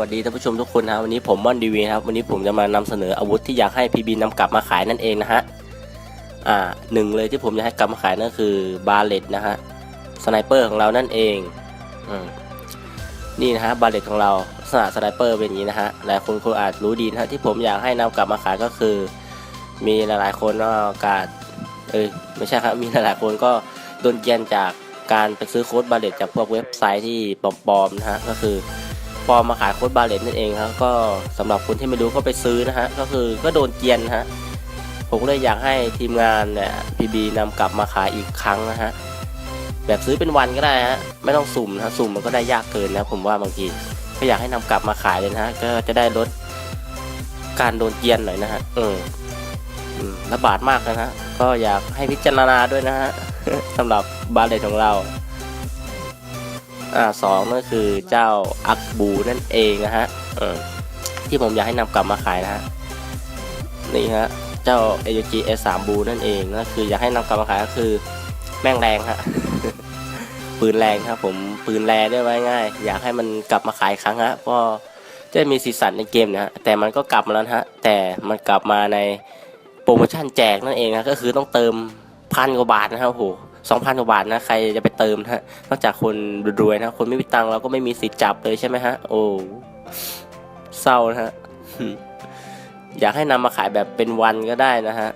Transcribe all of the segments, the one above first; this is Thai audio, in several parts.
วัสดีท่านผู้ชมทุกคนนะครับวันนี้ผมม่อนดีวีครับวันนี้ผมจะมานำเสนออาวุธที่อยากให้พีบีนำกลับมาขายนั่นเองนะฮะอ่าหนึ่งเลยที่ผมจะให้กลับมาขายนั่นคือบาเลตนะฮะสไนเปอร์ของเรานั่นเองอืมนี่นะฮะบาเลตของเราลักษณะสไนเปอร์เป็นอย่างนี้นะฮะหลายคนคงอาจรู้ดีนะฮะที่ผมอยากให้นำกลับมาขายก็คือ มีหลายๆคนก็การเอ้ยไม่ใช่ครับมีหลายๆคนก็โดนเกียนจากการไปซื้อโค้ดบาเลตจากพวกเว็บไซต์ที่ปลอมๆนะฮะก็คือ ปลอมมาขายโค้ดบาเลตนั่นเองครับก็สำหรับคนที่ไม่รู้ก็ไปซื้อนะฮะก็คือก็โดนเกียนฮะผมเลยอยากให้ทีมงานเนี่ยพีบีนำกลับมาขายอีกครั้งนะฮะแบบซื้อเป็นวันก็ได้ฮะไม่ต้องสุ่มนะสุ่มมันก็ได้ยากเกินนะผมว่าบางทีก็อยากให้นำกลับมาขายเลยนะฮะก็จะได้ลดการโดนเกียนหน่อยนะฮะเอออืมระบาดมากนะฮะก็อยากให้พิจารณาด้วยนะฮะสำหรับบาเลตของเรา อ่าสองนั่นคือเจ้าอักบูนั่นเองนะฮะที่ผมอยากให้นำกลับมาขายนะฮะนี่ฮะเจ้า AUG S3 บูนั่นเองก็คืออยากให้นำกลับมาขายก็คือแม่งแรงฮะปืนแรงครับผมปืนแรงได้ไว้ง่าย อยากให้มันกลับมาขายครั้งฮะเพราะจะมีสีสันในเกมนะฮะแต่มันก็กลับมาแล้วฮะแต่มันกลับมาในโปรโมชั่นแจกนั่นเองนะก็คือต้องเติมพันกว่าบาทนะครับโอ้โห สองพันกว่าบาทนะใครจะไปเติมฮะนอกจากคนรวยๆนะคนไม่มีตังเราก็ไม่มีสิทธิ์จับเลยใช่ไหมฮะ โอ้เศร้านะฮะอยากให้นำมาขายแบบเป็นวันก็ได้นะฮะ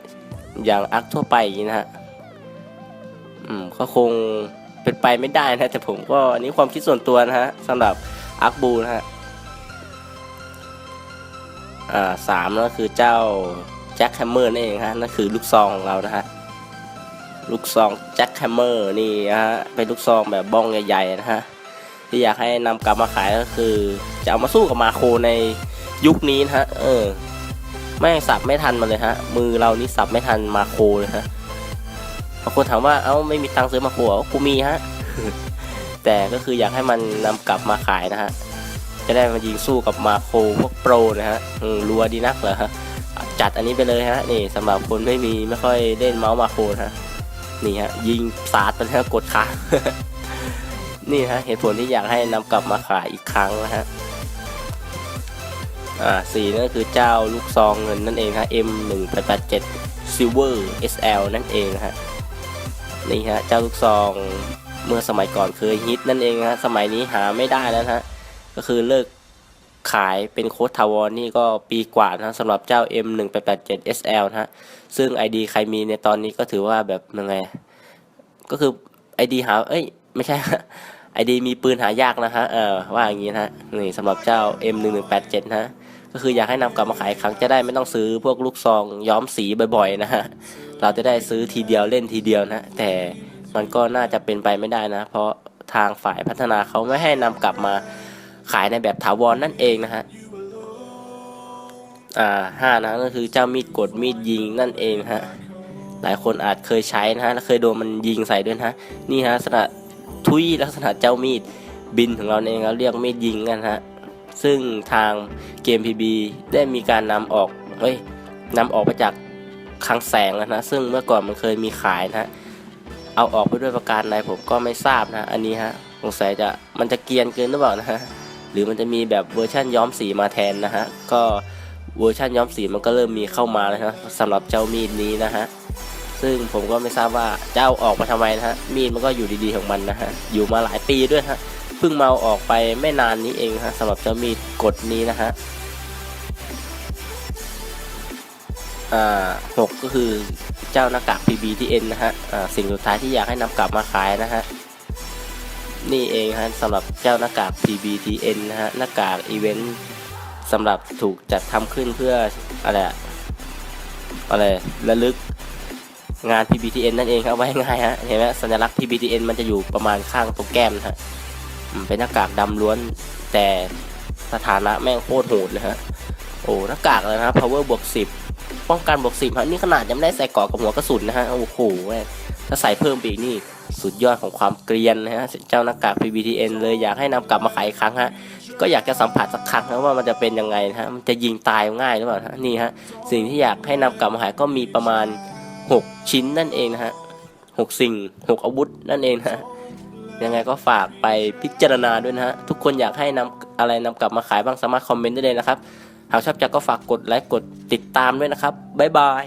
อย่างอักทั่วไปอย่างนี้นะฮะ อืมก็คงเป็นไปไม่ได้นะแต่ผมก็อันนี้ความคิดส่วนตัวนะฮะสำหรับอักบูนะฮะ อ่าสามก็คือเจ้าแจ็คแฮมเมอร์นั่นเองฮะนั่นคือลูกซองของเรานะฮะ ลูกซองแจ็คแฮมเมอร์นี่นะฮะเป็นลูกซองแบบบ้องใหญ่ๆนะฮะที่อยากให้นำกลับมาขายก็คือ จะเอามาสู้กับมาโคในยุคนี้นะฮะเออไม่งสับไม่ทันมันเลยฮะ มือเรานี่สับไม่ทันมาโคเลยฮะบางคนถามว่าเอ้าไม่มีตังค์ซื้อมาโคเหรอกูมีฮะแต่ก็คืออยากให้มันนำกลับมาขายนะฮะจะได้มายิงสู้กับมาโคพวกโปรนะฮะรัวดีนักเหรอฮะจัดอันนี้ไปเลยฮะนี่สำหรับคนไม่มีไม่ค่อยเล่นเมาส์มาโคนะฮะ นี่ฮะยิงสาดมันฮะกดค้างนี่ฮะเหตุผลที่อยากให้นำกลับมาขายอีกครั้งนะฮะอ่าสี่นั่นคือเจ้าลูกซองเงินนั่นเองฮะ M 1 8 8 7 Silver SL นั่นเองนะฮะนี่ฮะเจ้าลูกซองเมื่อสมัยก่อนเคยฮิตนั่นเองฮะสมัยนี้หาไม่ได้แล้วนะฮะก็คือเลิก ขายเป็นโค้ดทาวรนี่ก็ปีกว่านะสำหรับเจ้า M 1 8 8 7 SL นะฮะ ซึ่ง ID ใครมีในตอนนี้ก็ถือว่าแบบยังไง ก็คือ ID หา เอ้ย ไม่ใช่ ID มีปืนหายากนะฮะ เออว่าอย่างนี้นะฮะ นี่สำหรับเจ้า M1187 นะฮะ ก็คืออยากให้นำกลับมาขายครั้งจะได้ไม่ต้องซื้อพวกลูกซองย้อมสีบ่อยๆนะฮะ เราจะได้ซื้อทีเดียวเล่นทีเดียวนะ แต่มันก็น่าจะเป็นไปไม่ได้นะ เพราะทางฝ่ายพัฒนาเขาไม่ให้นำกลับมา ขายในแบบถาวรนั่นเองนะฮะอ่าห้านะก็คือเจ้ามีดกดมีดยิงนั่นเองฮะหลายคนอาจเคยใช้นะฮะและเคยโดนมันยิงใส่ด้วยนะฮะนี่ฮะลักษณะทุยลักษณะเจ้ามีดบินของเราเองเราเรียกมีดยิงกันฮะซึ่งทางเกม PB ได้มีการนำออกเฮ้ยนำออกไปจากคลังแสงแล้วนะซึ่งเมื่อก่อนมันเคยมีขายนะฮะเอาออกไปด้วยประการใดผมก็ไม่ทราบนะ อันนี้ฮะสงสัยจะมันจะเกียนเกินหรือเปล่านะฮะ หรือมันจะมีแบบเวอร์ชั่นย้อมสีมาแทนนะฮะก็เวอร์ชันย้อมสีมันก็เริ่มมีเข้ามาแล้วนะสำหรับเจ้ามีดนี้นะฮะซึ่งผมก็ไม่ทราบว่าจะเอาออกมาทำไมนะฮะมีดมันก็อยู่ดีๆของมันนะฮะอยู่มาหลายปีด้วยฮะเพิ่งมาเอาออกไปไม่นานนี้เองฮะสำหรับเจ้ามีดกดนี้นะฮะอ่าหกก็คือเจ้าหน้ากาก PBTN นะฮะอ่าสิ่งสุดท้ายที่อยากให้นำกลับมาขายนะฮะ นี่เองฮะสำหรับเจ้าหน้ากาก PBTN นะฮะหน้ากากอีเวนต์สำหรับถูกจัดทำขึ้นเพื่ออะไรอะไรระลึกงาน PBTN นั่นเองครับไว้ง่ายฮะเห็นไหมสัญลักษณ์ PBTN มันจะอยู่ประมาณข้างตรงแก้มนะฮะเป็นหน้ากากดำล้วนแต่สถานะแม่งโคตรโหดนะฮะโอ้หน้ากากเลยนะ power บวก10 ป้องกันบวก10ฮะนี่ขนาดยังไม่ได้ใส่เกราะกับหัวกระสุนนะฮะโอ้โหแม่ ถ้าใส่เพิ่มไปอีกนี่สุดยอดของความเกรียนนะฮะเจ้าหน้ากาก PBTN เลยอยากให้นำกลับมาขายอีกครั้งฮะก็อยากจะสัมผัสสักครั้งนะว่ามันจะเป็นยังไงนะฮะมันจะยิงตายง่ายหรือเปล่าฮะนี่ฮะสิ่งที่อยากให้นำกลับมาขายก็มีประมาณ 6 ชิ้นนั่นเองนะฮะหกสิ่ง 6 อาวุธนั่นเองนะฮะยังไงก็ฝากไปพิจารณาด้วยนะฮะทุกคนอยากให้นำอะไรนำกลับมาขายบ้างสามารถคอมเมนต์ได้เลยนะครับหากชอบใจก็ฝากกดไลค์กดติดตามด้วยนะครับบ๊ายบาย